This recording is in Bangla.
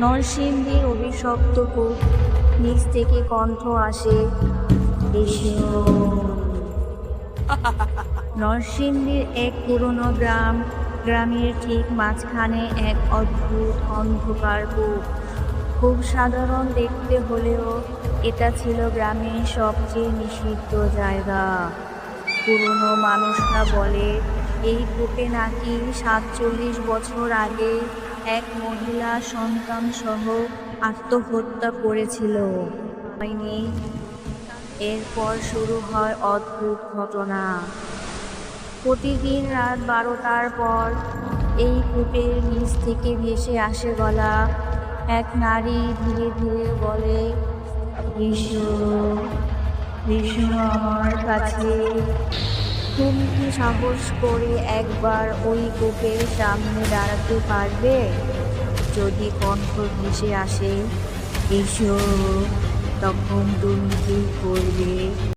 নরসিংদীর অভিশপ্ত কূপ, নিচ থেকে কণ্ঠ আসে নরসিংদীর এক পুরনো গ্রাম, গ্রামের ঠিক মাঝখানে এক অদ্ভুত অন্ধকার কূপ। খুব সাধারণ দেখতে হলেও এটা ছিল গ্রামের সবচেয়ে নিষিদ্ধ জায়গা। পুরনো মানুষরা বলে, এই কূপে নাকি সাতচল্লিশ বছর আগে এক মহিলা সন্তান সহ আত্মহত্যা করেছিল। এরপর শুরু হয় অদ্ভুত ঘটনা। প্রতিদিন রাত বারোটার পর এই কূপের নিচ থেকে ভেসে আসে গলা। এক নারী ধীরে ধীরে বলে বিষ্ণু বিষ্ণু আমার কাছে তুমি কি সাহস করে একবার ওই কোপের সামনে দাঁড়াতে পারবে? যদি কণ্ঠ ভেসে আসে, এসো, তখন তুমি কি করবে?